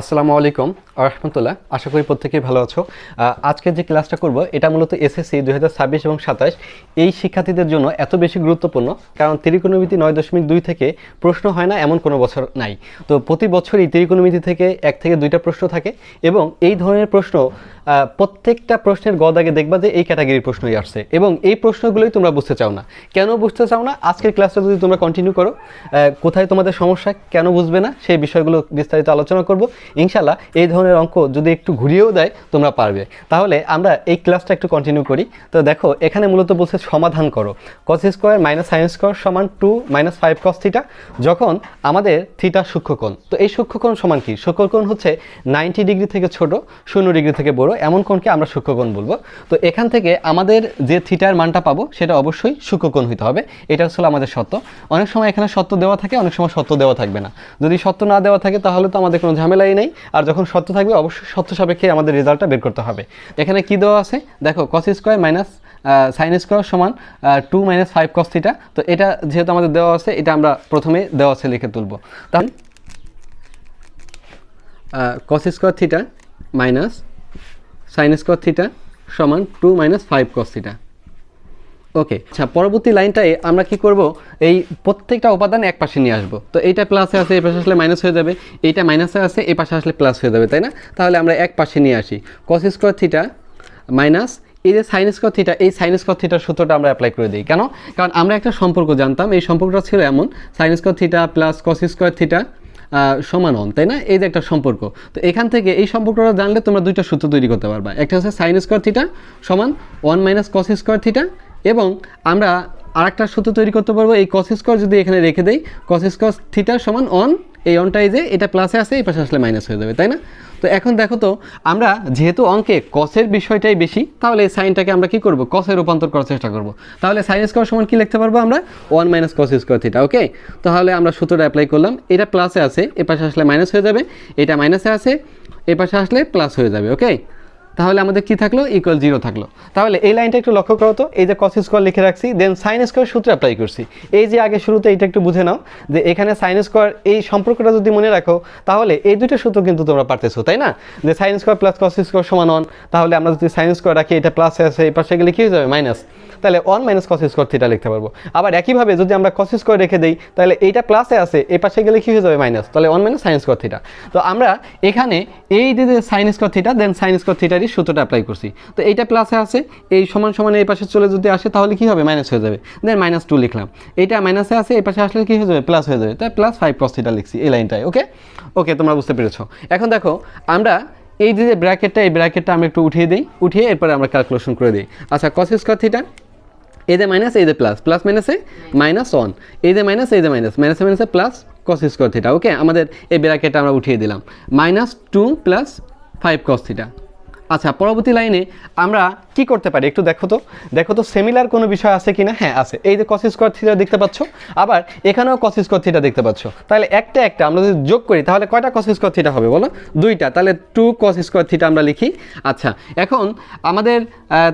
আসসালামু আলাইকুম রহমতুল্লাহ আশা করি প্রত্যেকেই ভালো আছো। আজকে যে ক্লাসটা করব, এটা মূলত এসএসসি দুই হাজার ছাব্বিশ এবং সাতাশ। এই শিক্ষার্থীদের জন্য এত বেশি গুরুত্বপূর্ণ, কারণ ত্রিকোণমিতি নয় দশমিক দুই থেকে প্রশ্ন হয় না, এমন কোনো বছর নাই। তো প্রতি বছরই ত্রিকোণমিতি থেকে এক থেকে দুইটা প্রশ্ন থাকে এবং এই ধরনের প্রশ্ন প্রত্যেকটা প্রশ্নের গদাগে দেখবা যে এই ক্যাটাগরির প্রশ্নই আসছে এবং এই প্রশ্নগুলোই তোমরা বুঝতে চাও না। কেন বুঝতে চাও না? আজকের ক্লাসটা যদি তোমরা কন্টিনিউ করো কোথায় তোমাদের সমস্যা, কেন বুঝবে না, সেই বিষয়গুলো বিস্তারিত আলোচনা করব। ইনশাল্লাহ এই ধরনের অঙ্ক যদি একটু ঘুরিয়েও দেয়, তোমরা পারবে। তাহলে আমরা এই ক্লাসটা একটু কন্টিনিউ করি। তো দেখো, এখানে মূলত বলছে সমাধান করো। Cos square minus sine square সমান two minus five cos theta যখন আমাদের থিটা সূক্ষ্মকোণ। তো এই সূক্ষ্মকোণ সমান কি? সূক্ষ্মকোণ হচ্ছে নাইনটি ডিগ্রি থেকে ছোট, শূন্য ডিগ্রি থেকে বড়, এমন কোণকে আমরা সূক্ষ্মকোণ বলব। তো এখান থেকে আমাদের যে থিটার মানটা পাবো, সেটা অবশ্যই সূক্ষ্মকোণ হতে হবে। এটা হচ্ছে আমাদের সত্য। অনেক সময় এখানে সত্য দেওয়া থাকে, অনেক সময় সত্য দেওয়া থাকবে না। যদি সত্য না দেওয়া থাকে, তাহলে তো আমাদের কোনো ঝামেলাই নেই। আর যখন সত্য থাকবে, অবশ্যই সত্য সাপেক্ষে আমাদের রেজাল্টটা বের করতে হবে। এখানে কি দেওয়া আছে? দেখো cos square minus sine square সমান টু মাইনাস ফাইভ কস তো এটা যেহেতু আমাদের দেওয়া আছে, এটা আমরা প্রথমে দেওয়া আছে লিখে তুলবো। তাহলে cos square theta minus sine square theta সমান two minus five cos theta okay আচ্ছা পরবর্তী লাইনটায় আমরা কি করব? এই প্রত্যেকটা উপাদান এক পাশে নিয়ে আসব। তো এইটা প্লাসে আছে এই পাশে আসলে মাইনাস হয়ে যাবে। এইটা মাইনাসে আছে এই পাশে আসলে প্লাস হয়ে যাবে, তাই না? তাহলে আমরা এক পাশে নিয়ে আসি। কস স্কোয়ার থিটা মাইনাস এই যে সাইন স্কোয়ার থিটা এই সাইন স্কোয়ার থিটার সূত্রটা আমরা অ্যাপ্লাই করে দিই। কেন? কারণ আমরা একটা সম্পর্ক জানতাম, এই সম্পর্কটা ছিল এমন sine square theta plus cos square theta সমান হন তাই না? এই যে একটা সম্পর্ক। তো এখান থেকে এই সম্পর্কটা জানলে তোমরা দুইটা সূত্র তৈরি করতে পারবা। একটা হচ্ছে সাইন স্কোয়ার থিটা সমান one minus cos square theta এবং আমরা আরেকটা সূত্র তৈরি করতে পারব, এই কস যদি এখানে রেখে দেই কস স্কোয়ার থিটা সমান অন এই অনটাই যে, এটা প্লাসে আছে, এই পাশে আসলে মাইনাস হয়ে যাবে, তাই না? তো এখন দেখো তো, আমরা যেহেতু অঙ্কে কসের বিষয়টাই বেশি, তাহলে এই সাইনটাকে আমরা কি করব? কসে রূপান্তর করার চেষ্টা করব। তাহলে সাইন স্কোয়ার সমান কি লিখতে পারব আমরা? One minus cos square theta okay তাহলে আমরা সূত্রটা অ্যাপ্লাই করলাম, এটা প্লাসে আছে, এ পাশে আসলে মাইনাস হয়ে যাবে, এটা মাইনাসে আছে, এ পাশে আসলে প্লাস হয়ে যাবে ওকে তাহলে আমাদের কি থাকল? ইকুয়াল জিরো থাকল। তাহলে এই লাইনটা একটু লক্ষ্য করো তো, এই যে কস স্কোয়ার লিখে রাখছি দেন সাইন স্কোয়ার সূত্রে অ্যাপ্লাই করছি। এই যে আগে শুরুতে এটা একটু বুঝে নাও, যে এখানে সাইন স্কোয়ার এই সম্পর্কটা যদি মনে রাখো, তাহলে এই দুটো সূত্র কিন্তু তোমরা পারতেছো, তাই না? যে sine square plus cos square সমান অন তাহলে আমরা যদি সাইন স্কোয়ার রাখি, এটা প্লাসে আছে, এই পাশে গেলে কি হয়ে যাবে? মাইনাস তাহলে one minus cos square theta লিখতে পারব। আবার একইভাবে যদি আমরা কস স্কোয়ার রেখে দিই, তাহলে এইটা প্লাসে আছে, এই পাশে গেলে কি হয়ে যাবে মাইনাস তাহলে one minus sine square theta তো আমরা এখানে এই যে sine square theta then sine square থিটারই সূত্রটা অ্যাপ্লাই করছি। তো এইটা প্লাসে আছে, এই সমান সমান এই পাশে চলে যদি আসে, তাহলে কি হবে? মাইনাস হয়ে যাবে। দেন মাইনাস টু লিখলাম। এইটা মাইনাসে আছে, এই পাশে আসলে কি হয়ে যাবে? প্লাস হয়ে যাবে। তাই প্লাস ফাইভ কস থিটা লিখছি এই লাইনটায় ওকে ওকে তোমরা বুঝতে পেরেছ। এখন দেখো, আমরা এই যে ব্র্যাকেটটা এই ব্র্যাকেটটা আমরা একটু উঠিয়ে দিই। উঠিয়ে এরপরে আমরা ক্যালকুলেশন করে দিই। আচ্ছা কস স্কোয়ার থিটা এই যে মাইনাস এই যে প্লাস প্লাস মাইনাসে মাইনাস ওয়ান এই যে মাইনাস এই যে মাইনাস মাইনাসে মাইনাসে plus cos square theta okay আমাদের এই ব্র্যাকেটটা আমরা উঠিয়ে দিলাম। Minus two plus five cos theta আচ্ছা পরবর্তী লাইনে আমরা কি করতে পারি? একটু দেখো তো। দেখো তো সিমিলার কোনো বিষয় আছে কিনা? হ্যাঁ আছে। এই যে কস স্কোয়ার থিটা দেখতে পাচ্ছ? আবার এখানেও কস স্কোয়ার থিটা দেখতে পাচ্ছ। তাহলে একটা একটা আমরা যদি যোগ করি, তাহলে কয়টা কস স্কোয়ার থিটা হবে বলো? দুইটা। তাহলে টু কস স্কোয়ার থিটা আমরা লিখি। আচ্ছা এখন আমাদের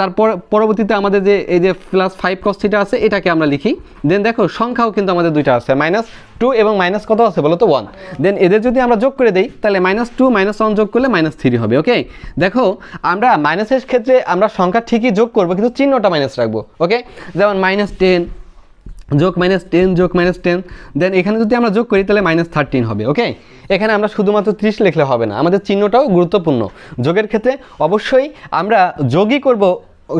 তারপর পরবর্তীতে আমাদের যে, এই যে প্লাস ফাইভ কস থিটা আছে, এটাকে আমরা লিখি। দেন দেখো, সংখ্যাও কিন্তু আমাদের দুইটা আছে। মাইনাস টু এবং মাইনাস কত আছে বলো তো? ওয়ান দেন এদের যদি আমরা যোগ করে দিই, তাহলে মাইনাস টু মাইনাস ওয়ান যোগ করলে মাইনাস থ্রি হবে ওকে দেখো, আমরা মাইনাসের ক্ষেত্রে আমরা সংখ্যা ঠিকই যোগ করব, কিন্তু চিহ্নটা মাইনাস রাখব ওকে যেমন মাইনাস টেন যোগ মাইনাস টেন যোগ মাইনাস টেন দেন এখানে যদি আমরা যোগ করি, তাহলে মাইনাস থার্টিন হবে ওকে এখানে আমরা শুধুমাত্র ত্রিশ লিখলে হবে না, আমাদের চিহ্নটাও গুরুত্বপূর্ণ। যোগের ক্ষেত্রে অবশ্যই আমরা যোগই করব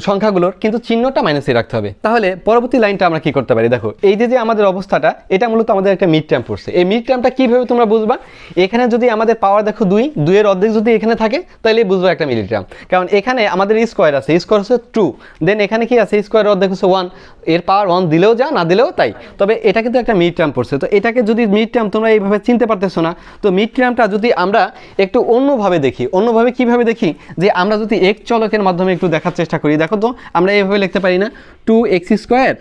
সংখ্যাগুলোর কিন্তু চিহ্নটা মাইনাসে রাখতে হবে। তাহলে পরবর্তী লাইনটা আমরা কি করতে পারি? দেখো, এই যে যে আমাদের অবস্থাটা, এটা মূলত আমাদের একটা মিড টার্ম পড়ছে এই মিড টার্মটা কীভাবে তোমরা বুঝবা? এখানে যদি আমাদের পাওয়ার দেখো দুই, দুইয়ের অর্ধেক যদি এখানে থাকে তাহলে বুঝব একটা মিড টার্ম কারণ এখানে আমাদের স্কোয়ার আছে স্কোয়ার হচ্ছে টু দেন এখানে কি আছে? স্কোয়ার অর্ধেক হচ্ছে ওয়ানের পাওয়ার ওয়ান দিলেও যা, না দিলেও তাই। তবে এটা কিন্তু একটা মিড টার্ম পড়ছে তো এটাকে যদি মিড টার্ম তোমরা এইভাবে চিনতে পারতেছো না, তো মিড টার্মটা যদি আমরা একটু অন্যভাবে দেখি, অন্যভাবে কীভাবে দেখি? যে আমরা যদি এক চলকের মাধ্যমে একটু দেখার চেষ্টা করি দেখো তো আমরা এইভাবে লিখতে পারি না। Two X square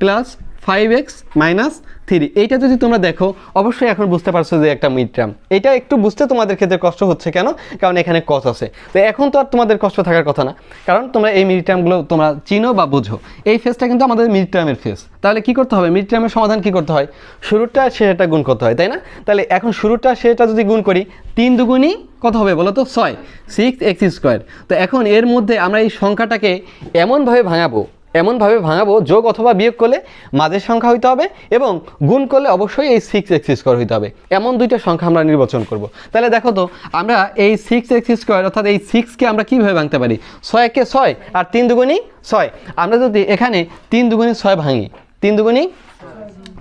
plus five X minus three এইটা যদি তোমরা দেখো, অবশ্যই এখন বুঝতে পারছ যে একটা মিড টার্ম এটা একটু বুঝতে তোমাদের ক্ষেত্রে কষ্ট হচ্ছে কেন? কারণ এখানে কস আছে। তো এখন তো আর তোমাদের কষ্ট থাকার কথা না। কারণ তোমরা এই মিড টার্মগুলো তোমরা চিনো বা বুঝো। এই ফেসটা কিন্তু আমাদের মিড টার্মের ফেস তাহলে কি করতে হবে? মিড টার্মের সমাধান কি করতে হয়? শুরুটা শেষটা গুণ করতে হয়, তাই না? তাহলে এখন শুরুটা শেষটা যদি গুণ করি, তিন দুগুণই কত হবে বলো তো? ছয়। সিক্স এক্স স্কোয়ার তো এখন এর মধ্যে আমরা এই সংখ্যাটাকে এমনভাবে ভাঙাবো এমনভাবে ভাঙাবো, যোগ অথবা বিয়োগ করলে মাঝের সংখ্যা হইতে হবে এবং গুণ করলে অবশ্যই এই সিক্স এক্স স্কোয়ার হইতে হবে। এমন দুইটা সংখ্যা আমরা নির্বাচন করব। তাহলে দেখো তো, আমরা এই সিক্স এক্স স্কোয়ার অর্থাৎ এই সিক্সকে আমরা কীভাবে ভাঙতে পারি? ছয় একে ছয় আর তিন দুগুণি ছয়। আমরা যদি এখানে তিন দুগুণি ছয় ভাঙি, তিন দুগুণই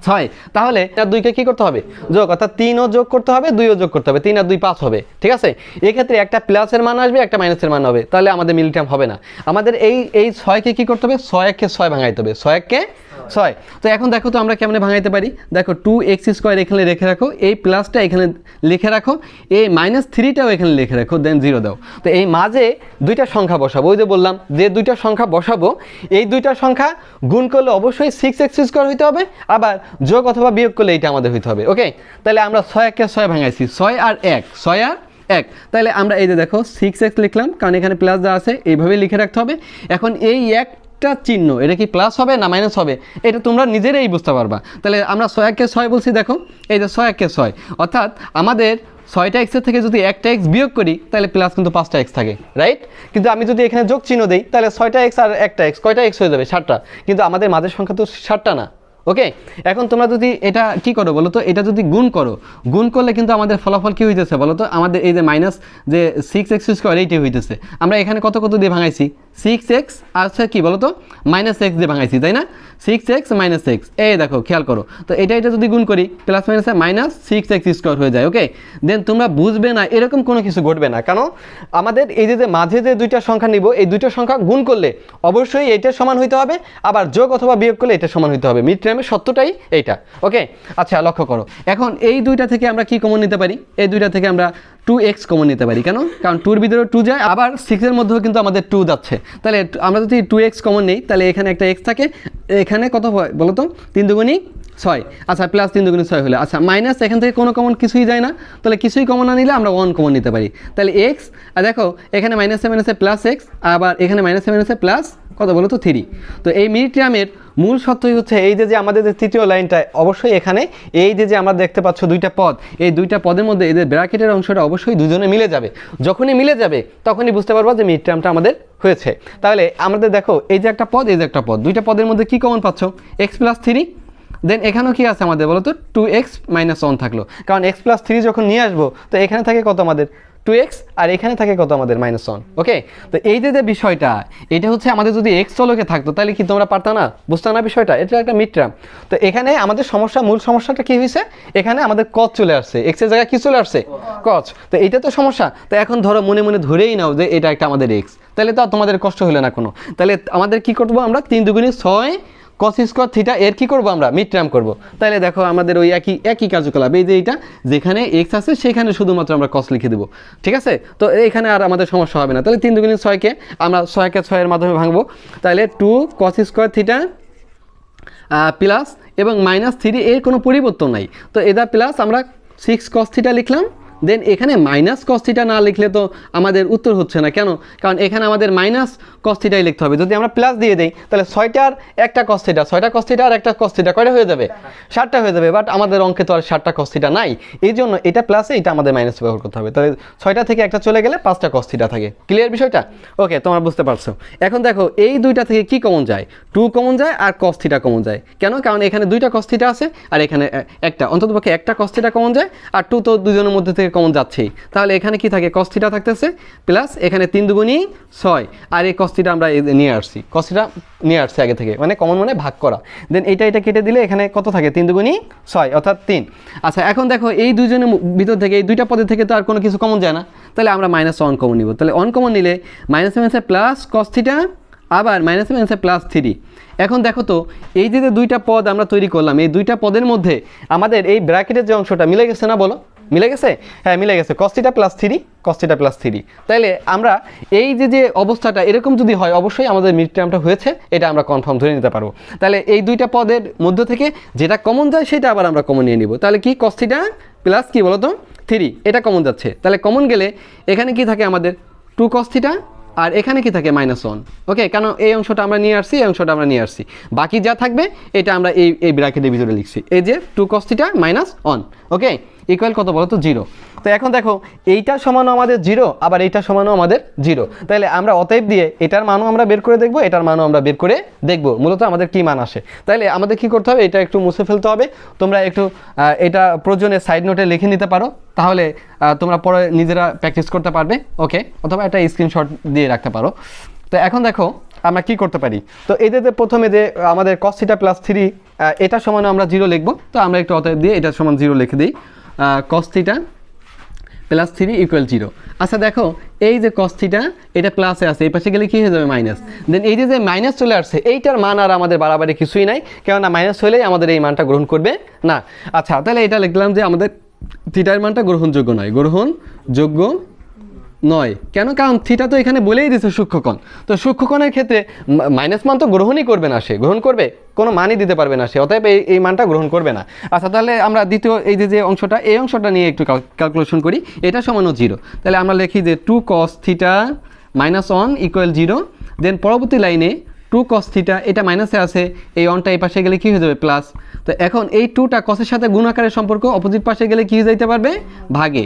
ছয়। তাহলে আর দুইকে কি করতে হবে? যোগ, অর্থাৎ তিনও যোগ করতে হবে, দুইও যোগ করতে হবে, তিন আর দুই পাঁচ হবে, ঠিক আছে? এক্ষেত্রে একটা প্লাসের মান আসবে, একটা মাইনাসের মান হবে, তাহলে আমাদের মিলিটাম হবে না। আমাদের এই এই ছয়কে কি করতে হবে? ছয় এককে ছয় ভাঙাইতে হবে ছয় এককে ছয়। তো এখন দেখো তো আমরা কেমনে ভাঙাইতে পারি? দেখো টু এক্স স্কোয়ার এখানে রেখে রাখো, এই প্লাসটা এখানে লিখে রাখো, এই মাইনাস থ্রিটাও এখানে লিখে রাখো দেন জিরো দাও। তো এই মাঝে দুইটা সংখ্যা বসাবো, ওই যে বললাম যে দুইটা সংখ্যা বসাবো, এই দুইটা সংখ্যা গুণ করলে অবশ্যই সিক্স এক্স স্কোয়ার হইতে হবে, আবার যোগ অথবা বিয়োগ করলে এইটা আমাদের হইতে হবে ওকে তাহলে আমরা ছয় একে ছয় ভাঙাইছি, ছয় আর এক, ছয় আর এক। তাহলে আমরা এই যে দেখো সিক্স এক্স লিখলাম, কারণ এখানে প্লাস দেওয়া আছে এইভাবে লিখে রাখতে হবে। এখন এই একটা চিহ্ন, এটা কি প্লাস হবে না মাইনাস হবে? এটা তোমরা নিজেরাই বুঝতে পারবা। তাহলে আমরা ছয় একে ছয় বলছি, দেখো। এই যে ছয় একে ছয়, অর্থাৎ আমাদের ছয়টা এক্সের থেকে যদি একটা এক্স বিয়োগ করি, তাহলে প্লাস কিন্তু পাঁচটা এক্স থাকে রাইট কিন্তু আমি যদি এখানে যোগ চিহ্ন দিই, তাহলে ছয়টা এক্স আর একটা এক্স কয়টা এক্স হয়ে যাবে? ষাটটা কিন্তু আমাদের মাঝের সংখ্যা তো ষাটটা না ওকে এখন তোমরা যদি এটা কি করো বলো তো? এটা যদি গুণ করো, গুণ করলে কিন্তু আমাদের ফলাফল কি হইতেছে বলো তো? আমাদের এই যে মাইনাস যে সিক্স এক্স স্কোয়ার এইটাই হইতেছে। আমরা এখানে কত কত দিয়ে ভাঙাইছি? সিক্স এক্স হচ্ছে কি বলো তো মাইনাস এক্স দিয়ে ভাঙাইছি, তাই না? সিক্স এক্স মাইনাস এক্স এই দেখো, খেয়াল করো। তো এটা এটা যদি গুণ করি প্লাস মাইনাসে মাইনাস সিক্স এক্স স্কোয়ার হয়ে যায় ওকে দেন তোমরা বুঝবে না, এরকম কোনো কিছু ঘটবে না। কারণ আমাদের এই যে মাঝে যে দুইটা সংখ্যা নিব, এই দুইটা সংখ্যা গুণ করলে অবশ্যই এইটার সমান হইতে হবে, আবার যোগ অথবা বিয়োগ করলে এটা সমান হইতে হবে। মিড টাইমের সত্যটাই এইটা ওকে আচ্ছা লক্ষ্য করো। এখন এই দুইটা থেকে আমরা কি কমন নিতে পারি? এই দুইটা থেকে আমরা টু এক্স কমন নিতে পারি। কেন? কারণ টুর ভিতরে টু যায়, আবার সিক্সের মধ্যেও কিন্তু আমাদের টু যাচ্ছে। তাহলে আমরা যদি টু এক্স কমন নেই, তাহলে এখানে একটা এক্স থাকে। এখানে কত হয় বলো তো? তিন দুগুণই ছয়। আচ্ছা প্লাস তিন দুগুণে ছয় হলে। আচ্ছা মাইনাস এখান থেকে কোনো কমন কিছুই যায় না। তাহলে কিছুই কমন না নিলে আমরা ওয়ান কমন নিতে পারি। তাহলে এক্স আর দেখো, এখানে মাইনাসে মাইনাসে প্লাস এক্স আবার এখানে মাইনাসে মাইনাসে প্লাস কত বলো তো থ্রি। তো এই মিনিট্রামের মূল সত্যই হচ্ছে এই যে যে আমাদের যে তৃতীয় লাইনটা, অবশ্যই এখানে এই যে যে আমরা দেখতে পাচ্ছ দুইটা পদ, এই দুইটা পদের মধ্যে এদের ব্র্যাকেটের অংশটা অবশ্যই দুজনে মিলে যাবে। যখনই মিলে যাবে, তখনই বুঝতে পারব যে মিড ট্রামটা আমাদের হয়েছে। তাহলে আমাদের দেখো, এই যে একটা পদ, এই যে একটা পদ, দুইটা পদের মধ্যে কি কমন পাচ্ছ? এক্স প্লাস থ্রি দেন এখানেও কি আছে আমাদের বলো তো টু এক্স মাইনাস ওয়ান থাকল। কারণ এক্স প্লাস থ্রি যখন নিয়ে আসব, তো এখানে থাকে কত আমাদের? টু এক্স আর এখানে থাকে কত আমাদের? মাইনাস ওয়ান ওকে তো এই যে যে বিষয়টা, এটা হচ্ছে আমাদের যদি এক্স চলকে থাকতো, তাহলে কি তোমরা পারতা না? বুঝতে না বিষয়টা? এটা একটা মিড টার্ম তো এখানে আমাদের সমস্যা, মূল সমস্যাটা কি হয়েছে এখানে আমাদের কচ চলে আসছে। এক্সের জায়গায় কি চলে আসছে? কচ তো এটা তো সমস্যা। তো এখন ধরো, মনে মনে ধরেই নাও যে এটা একটা আমাদের এক্স তাহলে তো তোমাদের কষ্ট হলো না কোনো। তাহলে আমাদের কি করব আমরা? তিন দুগুণী ছয় কস স্কোয়ার থিটা এর কি করব আমরা? মিড টার্ম করব। তাহলে দেখো আমাদের ওই একই একই কার্যকলাপ। এই যে এইটা, যেখানে এক্স আছে, সেখানে শুধুমাত্র আমরা কস লিখে দেবো। ঠিক আছে? তো এখানে আর আমাদের সমস্যা হবে না। তাহলে তিন দুগুণী ছয়কে আমরা ছয়কে ছয়ের মাধ্যমে ভাঙবো। তাহলে two cos square theta plus এবং মাইনাস থ্রি এর কোনো পরিবর্তন নাই। তো এটা প্লাস আমরা সিক্স কস থিটা লিখলাম। দেন এখানে মাইনাস কস্তিটা না লিখলে তো আমাদের উত্তর হচ্ছে না। কেন? কারণ এখানে আমাদের মাইনাস কস্তিটাই লিখতে হবে। যদি আমরা প্লাস দিয়ে দিই, তাহলে ছয়টার একটা কস্তিটা ছয়টা কস্তিটা আর একটা কস্তিটা কয়টা হয়ে যাবে? ষাটটা হয়ে যাবে। বাট আমাদের অঙ্কে তো আর ষাটটা কস্তিটা নাই। এই জন্য এটা প্লাসে এটা আমাদের মাইনাস ব্যবহার করতে হবে। তাহলে ছয়টা থেকে একটা চলে গেলে পাঁচটা কস্তিটা থাকে। ক্লিয়ার বিষয়টা? ওকে তোমরা বুঝতে পারছ। এখন দেখো, এই দুইটা থেকে কি কমন যায়? টু কমন যায় আর কস্তিটা কমন যায়। কেন? কারণ এখানে দুইটা কস্তিটা আছে আর এখানে একটা অন্ততপক্ষে একটা কস্তিটা কমন যায়। আর টু তো দুজনের মধ্যে থেকে কমন যাচ্ছেই তাহলে এখানে কি থাকে? কস্তিটা থাকতেছে প্লাস এখানে তিন দুগুণই ছয়। আর এই কস্তিটা আমরা নিয়ে আসছি। কস্তিটা নিয়ে আসছি আগে থেকে। মানে কমন মানে ভাগ করা। দেন এটা এটা কেটে দিলে এখানে কত থাকে? তিন দুগুণই ছয়, অর্থাৎ তিন। আচ্ছা এখন দেখো, এই দুজনের ভিতর থেকে, এই দুইটা পদের থেকে তো আর কোনো কিছু কমন যায় না। তাহলে আমরা মাইনাস ওয়ান কমন নিব। তাহলে ওয়ান কমন নিলে মাইনাস মাইনাসে প্লাস কস্তিটা আবার মাইনাস মাইনাসে প্লাস থ্রি এখন দেখো তো, এই যে দুইটা পদ আমরা তৈরি করলাম, এই দুইটা পদের মধ্যে আমাদের এই ব্র্যাকেটের যে অংশটা মিলে গেছে না বলো? মিলে গেছে? হ্যাঁ মিলে গেছে। Cos theta plus three cos theta plus three তাইলে আমরা এই যে যে অবস্থাটা এরকম যদি হয়, অবশ্যই আমাদের মিড টার্মটা হয়েছে, এটা আমরা কনফার্ম ধরে নিতে পারব। তাহলে এই দুইটা পদের মধ্য থেকে যেটা কমন যায়, সেটা আবার আমরা কমন নিয়ে নিব। তাহলে কি কস থিটা প্লাস কি বলো তো থ্রি এটা কমন যাচ্ছে। তাহলে কমন গেলে এখানে কি থাকে আমাদের? টু কস থিটা আর এখানে কি থাকে? মাইনাস ওয়ান ওকে কেন এই অংশটা আমরা নিয়ে আসছি, এই অংশটা আমরা নিয়ে আসছি। বাকি যা থাকবে, এটা আমরা এই এই ব্র্যাকেটের ভিতরে লিখছি। এই যে two cos theta minus one okay equal কত বলো তো জিরো তো এখন দেখো এইটা সমানও আমাদের জিরো আবার এইটা সমানও আমাদের জিরো তাহলে আমরা অতএব দিয়ে এটার মানও আমরা বের করে দেখব, এটার মানও আমরা বের করে দেখব। মূলত আমাদের কি মান আসে? তাহলে আমাদের কি করতে হবে? এটা একটু মুছে ফেলতে হবে। তোমরা একটু এটা প্রয়োজনে সাইড নোটে লিখে নিতে পারো। তাহলে তোমরা পরে নিজেরা প্র্যাকটিস করতে পারবে। ওকে অথবা একটা স্ক্রিনশট দিয়ে রাখতে পারো। তো এখন দেখো, আমরা কি করতে পারি? তো যে প্রথমে যে, আমাদের কস থিটা প্লাস থ্রি এটা সমান আমরা জিরো লিখব। তো আমরা একটু অতএব দিয়ে এটা সমান জিরো লিখে দিই। Cos plus three equal zero আচ্ছা দেখো, এই যে কস্থিটা এটা প্লাসে আছে, এই পাশে গেলে কি হয়ে যাবে? মাইনাস দেন এই যে যে মাইনাস চলে আসছে, এইটার মান আর আমাদের বাড়াবাড়ি কিছুই নাই, কেননা মাইনাস হলেই আমাদের এই মানটা গ্রহণ করবে না। আচ্ছা তাহলে এটা লিখলাম যে আমাদের থিটার মানটা গ্রহণযোগ্য নয়। গ্রহণযোগ্য নয়। কেন? কারণ থিটা তো এখানে বলেই দিয়েছে সূক্ষ্মকণ। তো সূক্ষ্মকণের ক্ষেত্রে মাইনাস মান তো গ্রহণই করবে না সে। গ্রহণ করবে, কোনো মানই দিতে পারবে না সে। অতএব এই মানটা গ্রহণ করবে না। আচ্ছা তাহলে আমরা দ্বিতীয় এই যে যে অংশটা, এই অংশটা নিয়ে একটু ক্যালকুলেশন করি। এটা সমানও জিরো। তাহলে আমরা লিখি যে two cos theta minus one equal zero then পরবর্তী লাইনে টু কস থিটা এটা মাইনাসে আছে। এই অনটা এই পাশে গেলে কী হয়ে যাবে? প্লাস তো এখন এই টুটা কসের সাথে গুণাকারের সম্পর্ক অপোজিট পাশে গেলে কী যাইতে পারবে? ভাগে।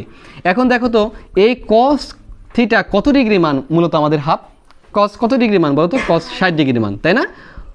এখন দেখো তো, এই কস থিটা কত ডিগ্রি মান মূলত আমাদের হাফ? কস কত ডিগ্রি মান বলতো? কস ষাট ডিগ্রি মান, তাই না?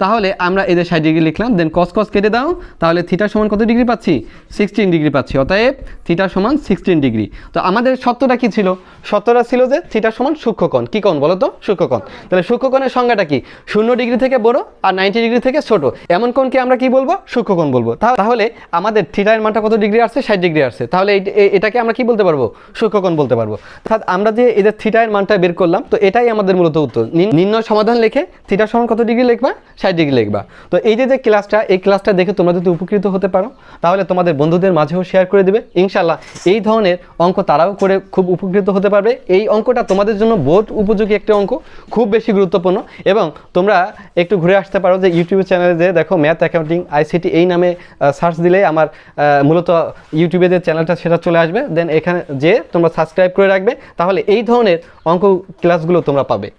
তাহলে আমরা এদের ষাট ডিগ্রি লিখলাম দেন কস কস কেটে দাও, তাহলে থিটা সমান কত ডিগ্রি পাচ্ছি? সিক্সটিন ডিগ্রি পাচ্ছি, অতএব থিটা সমান সিক্সটিন ডিগ্রি। তো আমাদের সত্যটা কি ছিল? সত্যটা ছিল যে থিটা সমান সূক্ষ্মকোণ। কী কোণ বলো তো সূক্ষ্মকোণ। তাহলে সূক্ষ্মকোণের সংজ্ঞাটা কি? শূন্য ডিগ্রি থেকে বড় আর নাইনটি ডিগ্রি থেকে ছোট। এমন কোণকে আমরা কি বলব? সূক্ষ্মকোণ বলব। তাহলে আমাদের থিটার মানটা কত ডিগ্রি আসছে? ষাট ডিগ্রি আসছে। তাহলে এটাকে আমরা কি বলতে পারব? সূক্ষ্মকণ বলতে পারব। অর্থাৎ আমরা যে এদের থিটার মানটা বের করলাম, তো এটাই আমাদের মূলত উত্তর। নিম্ন সমাধান লিখে থিটা সমান কত ডিগ্রি লিখবা? ষাট ডিগ্রি লিখবা। তো এই যে যে ক্লাসটা, এই ক্লাসটা দেখে তোমরা যদি উপকৃত হতে পারো, তাহলে তোমাদের বন্ধুদের মাঝেও শেয়ার করে দেবে। ইনশাল্লাহ এই ধরনের অঙ্ক তারাও করে খুব উপকৃত হতে পারবে। এই অঙ্কটা তোমাদের জন্য বোর্ড উপযোগী একটি অঙ্ক, খুব বেশি গুরুত্বপূর্ণ এবং তোমরা একটু ঘুরে আসতে পারো যে ইউটিউব চ্যানেলে যে, দেখো ম্যাথ অ্যাকাউন্টিং আইসিটি এই নামে সার্চ দিলে আমার মূলত ইউটিউবে যে চ্যানেলটা সেটা চলে আসবে। দেন এখানে যে তোমরা সাবস্ক্রাইব করে রাখবে, তাহলে এই ধরনের অঙ্ক ক্লাসগুলো তোমরা পাবে।